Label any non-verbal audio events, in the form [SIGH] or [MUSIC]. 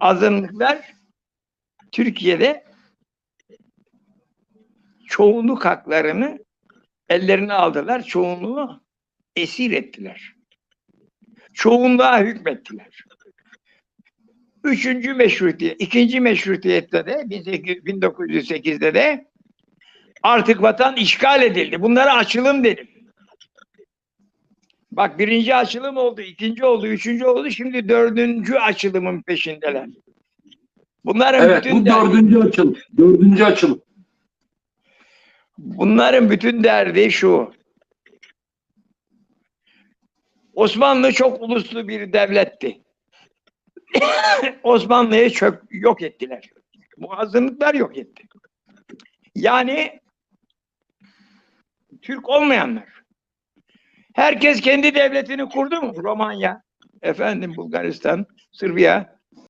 azınlıklar Türkiye'de çoğunluk haklarını ellerine aldılar. Çoğunluğu esir ettiler. Çoğunluğa hükmettiler. Üçüncü meşrutiyet, ikinci meşrutiyette de 1800 1908'de de artık vatan işgal edildi. Bunlara açılım dedim. Bak birinci açılım oldu, ikinci oldu, üçüncü oldu. Şimdi dördüncü açılımın peşindeler. Bunların Evet bütün bu derdi, dördüncü açılım. Dördüncü açılım. bunların bütün derdi şu. Osmanlı çok uluslu bir devletti. [COUGHS] Osmanlı'yı çök yok ettiler. Bu azınlıklar yok etti. Yani Türk olmayanlar. Herkes kendi devletini kurdu mu? Romanya, efendim Bulgaristan, Sırbiya.